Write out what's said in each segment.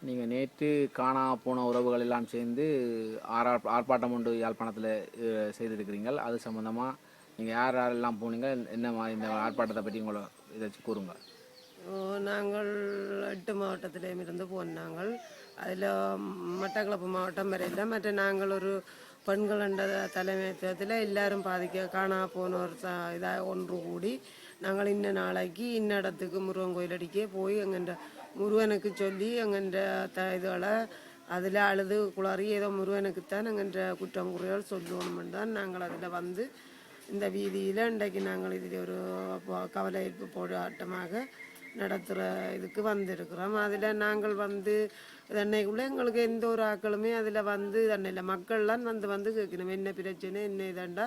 நீங்கள் நேற்று காணா போன உறவுகள் எல்லாம் சேர்ந்து ஆரா ஆர்ப்பாட்டம் ஒன்று யாழ்ப்பாணத்தில் செய்திருக்கிறீங்கள் அது சம்மந்தமாக நீங்கள் யார் யாரெல்லாம் போனீங்க? என்ன இந்த ஆர்ப்பாட்டத்தை பற்றி உங்களை ஏதாச்சும் கூறுங்க. நாங்கள் எட்டு மாவட்டத்திலேயும் இருந்து போனாங்கள் அதில் மட்டக்களப்பு மாவட்டம் வரையில் மற்ற நாங்கள் ஒரு பெண்கள் என்ற தலைமைத்துவத்தில் எல்லாரும் பாதிக்க காணா போனோர் த இதாக ஒன்று கூடி நாங்கள் இன்ன நாளைக்கு இன்ன இடத்துக்கு முருகன் கோயிலடிக்கே போய் எங்கன்ற முருகனுக்கு சொல்லி எங்கன்ற த இதுகளை அதில் அழுது குளறி ஏதோ முருகனுக்குத்தான் எங்கன்ற குற்றம் குறைகள் சொல்லுவோம்னு தான் நாங்கள் அதில் வந்து இந்த வீதியில் இன்றைக்கு நாங்கள் இதில் ஒரு கவலை கவலையீர்ப்பு போராட்டமாக நடத்துகிற இதுக்கு வந்திருக்கிறோம். அதில் நாங்கள் வந்து தன்னைக்குள்ளே எங்களுக்கு எந்த ஒரு ஆக்களுமே அதில் வந்து தன்னையில் மக்கள்லாம் வந்து வந்து கேட்கணும். என்ன பிரச்சனை என்ன இதண்டா?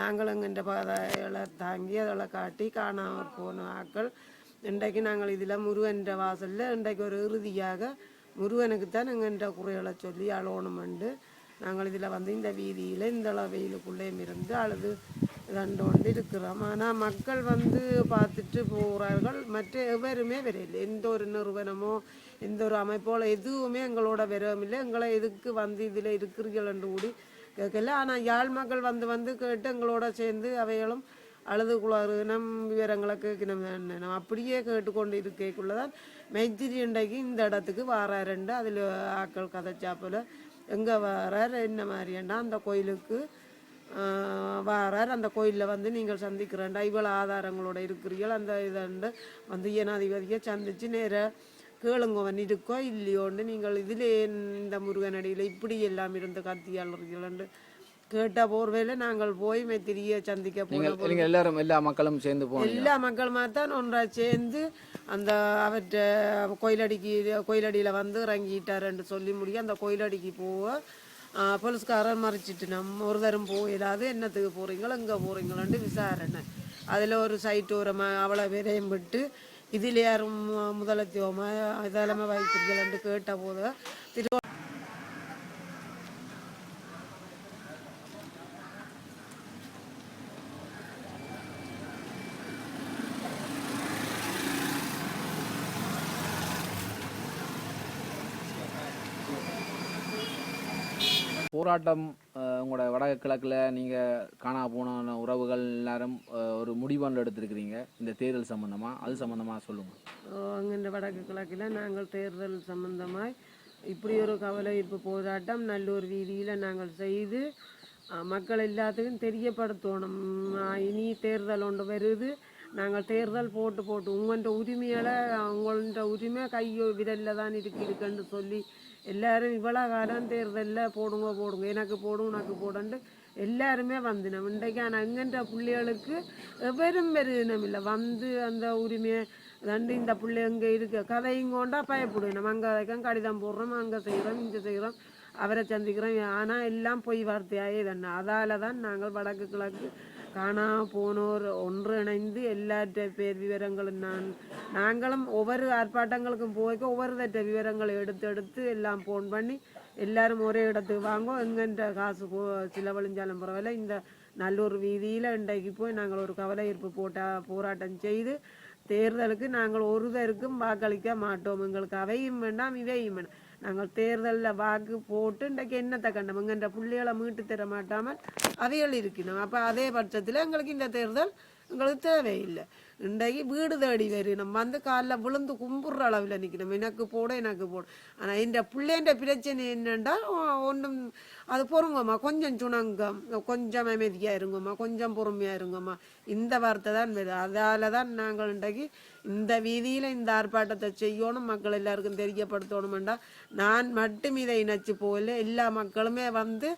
நாங்கள் எங்கள்கிட்ட பாதைகளை தாங்கி அதில் காட்டி காணாமல் போன ஆக்கள் இன்றைக்கு நாங்கள் இதில் முருகன்ற வாசலில் இன்றைக்கு ஒரு இறுதியாக முருகனுக்கு தான் எங்கள்கிட்ட குறைகளை சொல்லி அழணுமெண்டு நாங்கள் இதில் வந்து இந்த வீதியில் இந்த அளவு வெயிலுக்குள்ளேயும் இருந்து அழுது கண்டு கொண்டு இருக்கிறோம். ஆனால் மக்கள் வந்து பார்த்துட்டு போகிறார்கள் மற்ற எவருமே வரையில்லை. எந்த ஒரு நிறுவனமோ எந்த ஒரு அமைப்போல எதுவுமே எங்களோட வரவில்லை எங்களை எதுக்கு வந்து இதில் இருக்கிறீர்கள் என்று கூடி கேட்கல. ஆனால் யாழ் மக்கள் வந்து வந்து கேட்டு எங்களோட சேர்ந்து அவைகளும் அழுது குளறுனம் விவரங்களை கேட்கணும் நம்ம அப்படியே கேட்டுக்கொண்டு இருக்கக்குள்ள தான் மைத்திரி இன்றைக்கு இந்த இடத்துக்கு வாராருண்டு அதில் ஆக்கள் கதைச்சாப்பில் எங்கே வாரார் என்ன மாதிரியண்டா அந்த கோயிலுக்கு வாரார் அந்த கோயிலில் வந்து நீங்கள் சந்திக்கிறேன்டா இவ்வளோ ஆதாரங்களோட இருக்கிறீர்கள் அந்த இதண்டு வந்து ஏனாதிபதியை சந்தித்து நேராக கேளுங்கவன் இருக்கோ இல்லையோன்னு நீங்கள் இதிலே இந்த முருகனடியில் இப்படி எல்லாம் இருந்து கத்தியாளர்கள்னு கேட்ட போர்வையில் நாங்கள் போய் மெத்திரியை சந்திக்க நீங்கள் எல்லாரும் எல்லா மக்களும் சேர்ந்து போனீங்க. எல்லா மக்களுமா தான் ஒன்றா சேர்ந்து அந்த அவற்ற கோயிலடிக்கு கோயிலடியில் வந்து இறங்கிட்டாருன்னு சொல்லி முடிய அந்த கோயிலடிக்கு போக ஆ, போலீஸ்காரர் மறைச்சிட்டு நம்ம ஒரு தரம் போயிடாது என்னத்துக்கு போகிறீங்களோ எங்கே போகிறீங்களோன்ட்டு விசாரணை. அதில் ஒரு சைட்டு ஒரு ம அவ்வளோ பேரையும் விட்டு இதில் யாரும் முதலத்துவமாக இதெல்லாமே வைத்தீர்கள்னு கேட்ட போது திரு போராட்டம் உங்களோட வடக்கு கிழக்கில் நீங்கள் காணா போன உறவுகள் எல்லாரும் ஒரு முடிவான எடுத்திருக்கிறீங்க. இந்த தேர்தல் சம்மந்தமாக அது சம்மந்தமாக சொல்லுங்கள் இந்த வடக்கு கிழக்கில் நாங்கள் தேர்தல் சம்மந்தமாக இப்படி ஒரு கவலை போராட்டம் நல்லூர் வீதியில் நாங்கள் செய்து மக்கள் எல்லாத்துக்கும் தெரியப்படுத்தணும். இனி தேர்தல் ஒன்று வருது. நாங்கள் தேர்தல் போட்டு போட்டு உங்கள்கிட்ட உரிமையால் உங்கள்கிட்ட உரிமை கையோ விரலில் தான் இருக்கு இருக்குன்னு சொல்லி எல்லாரும் இவ்வளோ காலம் தேர்தலில் போடுங்க போடுங்க எனக்கு போடும் உனக்கு போடுன்ட்டு எல்லாருமே வந்தினோம். இன்றைக்கு ஆனால் எங்கன்ற பிள்ளைகளுக்கு எவரும் பெருதினம் இல்லை. வந்து அந்த உரிமையை தண்டு இந்த பிள்ளை இங்கே இருக்க? கதையும் கொண்டா பயப்படுவோம். அங்கே வைக்கம் கடிதம் போடுறோம் அங்கே செய்கிறோம் இங்கே செய்கிறோம் அவரை சந்திக்கிறோம். ஆனால் எல்லாம் பொய் வார்த்தையாயே தானே. அதால தான் நாங்கள் வடக்கு கிழக்கு காணா போனோர் ஒன்றிணைந்து எல்லாற்ற பேர் விவரங்களும் நான் நாங்களும் ஒவ்வொரு ஆர்ப்பாட்டங்களுக்கும் போய்க்க ஒவ்வொரு விவரங்களை எடுத்து எடுத்து எல்லாம் ஃபோன் பண்ணி எல்லாரும் ஒரே இடத்துக்கு வாங்கோ எங்கன்ற காசு போ செலவழிஞ்சாலும் பரவாயில்ல. இந்த நல்லூர் வீதியில் இன்றைக்கு போய் நாங்கள் ஒரு கவலை ஈர்ப்பு போட்டா போராட்டம் செய்து தேர்தலுக்கு நாங்கள் ஒருதருக்கும் வாக்களிக்க மாட்டோம். எங்களுக்கு அவையும் வேண்டாம் இவையும் வேண்டாம். நாங்கள் தேர்தலில் வாக்கு போட்டு இன்றைக்கு என்னத்தை கண்டோம் எங்கன்ற பிள்ளைகளை மீட்டு தர மாட்டாமல் அவைகள் இருக்கணும் அப்போ அதே பட்சத்தில் எங்களுக்கு இந்த தேர்தல் எங்களுக்கு தேவையில்லை. இன்றைக்கு வீடு தேடி வரணும் வந்து காலில் விழுந்து கும்பிட்ற அளவில் நிற்கணும் எனக்கு போட எனக்கு போட. ஆனால் இந்த பிள்ளைன்ற பிரச்சனை என்னென்னா ஒன்றும் அது பொறுங்கம்மா. கொஞ்சம் சுணங்கம். கொஞ்சம் அமைதியாக இருங்கம்மா. கொஞ்சம் பொறுமையாக இருங்கம்மா. இந்த வார்த்தை தான் வருது. அதால தான் நாங்கள் இன்றைக்கு இந்த வீதியில் இந்த ஆர்ப்பாட்டத்தை செய்யணும் மக்கள் எல்லாருக்கும் தெரியப்படுத்தணுமெண்டா நான் மட்டும் இதை இணைச்சு போகல. எல்லா மக்களுமே வந்து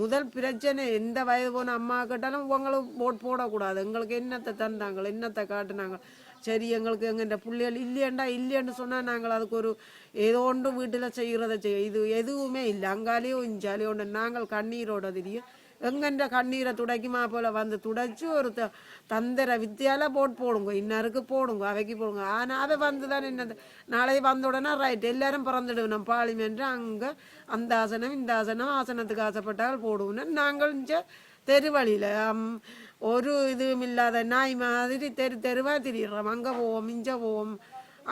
முதல் பிரச்சனை எந்த வயது போன அம்மா கேட்டாலும் உங்களுக்கு ஓட் போடக்கூடாது. எங்களுக்கு என்ன என்னத்தை தந்தாங்க என்னத்தை காட்டுனாங்க சரி எங்களுக்கு எங்கள்கிட்ட பிள்ளைகள் இல்லையண்டா இல்லையன்னு சொன்னால் நாங்கள் அதுக்கு ஒரு ஏதோ ஒன்று வீட்டில் செய்கிறத செய்ய இது எதுவுமே இல்லை. அங்காலேயோ இஞ்சாலேயோ ஒன்று. நாங்கள் கண்ணீரோட தெரியும். எங்கன்ற கண்ணீரை துடைக்குமா போல வந்து துடைச்சி ஒரு த- தந்திர வித்தியால போட்டு போடுங்க. இன்னருக்கு போடுங்க அவைக்கு போடுங்க. ஆனால் அவை வந்து தான் என்ன நாளைக்கு வந்த உடனே ரைட் எல்லாரும் பிறந்துடுவோம் பார்லிமெண்ட் அங்கே அந்த ஆசனம் இந்த ஆசனம் ஆசனத்துக்கு ஆசைப்பட்டால் போடுவோம்னு நாங்கள் இங்கே தெருவழியில் ஒரு இதுவும் இல்லாத நாய் மாதிரி தெரு தெருவாக திரிடுறோம் அங்கே போவோம் மிஞ்ச போவோம்.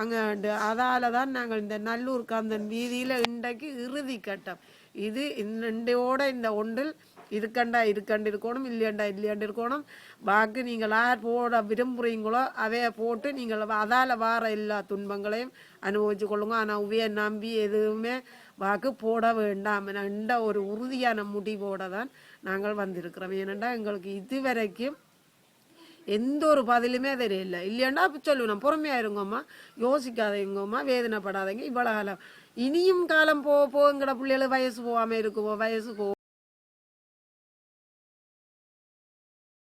அங்கே அதால் தான் நாங்கள் இந்த நல்லூர் காந்தன் வீதியில் இன்றைக்கு இறுதி கட்டம். இது இன்றையோட இந்த ஒன்றில் இருக்கண்டா இருக்கண்டு இருக்கணும் இல்லையண்டா இல்லையாண்டு இருக்கணும். வாக்கு நீங்கள் யார் போட விரும்புகிறீங்களோ அதைய போட்டு நீங்கள் அதால் வார எல்லா துன்பங்களையும் அனுபவிச்சு கொள்ளுங்க. ஆனால் உவைய நம்பி எதுவுமே வாக்கு போட வேண்டாம். என்ற ஒரு உறுதியான முடிவோட தான் நாங்கள் வந்திருக்கிறோம். ஏனெண்டா எங்களுக்கு இதுவரைக்கும் எந்த ஒரு பதிலுமே தெரியல. இல்லையாண்டா அப்போ சொல்லுவேன் பொறுமையாக இருங்கம்மா யோசிக்காதீங்கம்மா வேதனைப்படாதீங்க இவ்வளோ காலம். இனியும் காலம் போக போங்கிற பிள்ளைகள் வயசு போகாமல் இருக்குவோம் வயசு போ